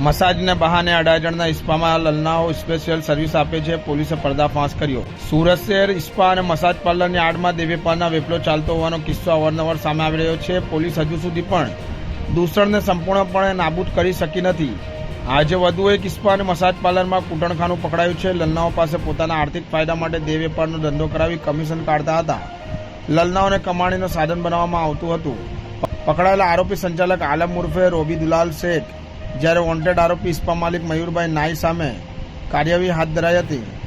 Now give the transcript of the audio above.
મસાજને બહાને અઢાર જણના ઇસ્પામાં લલનાઓ special service આપે છે. પોલીસે પર્દાફાશ કર્યો. સુરત શહેર ઇસ્પા અને મસાજ પાર્લરની આડમાં દેવેપારના વેપલો ચાલતો હોવાનો કિસ્સો અવારનવાર સામે આવી રહ્યો છે. પોલીસ હજુ સુધી પણ દૂષણને સંપૂર્ણપણે નાબૂદ કરી શકી નથી. આજે વધુ એક ઇસ્પા અને મસાજ પાર્લરમાં કૂટણખાનું પકડાયું છે. લલનાઓ પાસે પોતાના આર્થિક ફાયદા માટે દેહ વેપારનો ધંધો કરાવી કમિશન કાઢતા હતા. લલનાઓને કમાણીનું સાધન બનાવવામાં આવતું હતું. પકડાયેલા આરોપી સંચાલક આલમ ઉર્ફે રોબી દુલાલ શેખ જ્યારે વોન્ટેડ આરોપી ઇસ્પા માલિક મયુરભાઈ નાઈ સામે કાર્યવાહી હાથ ધરાઈ હતી.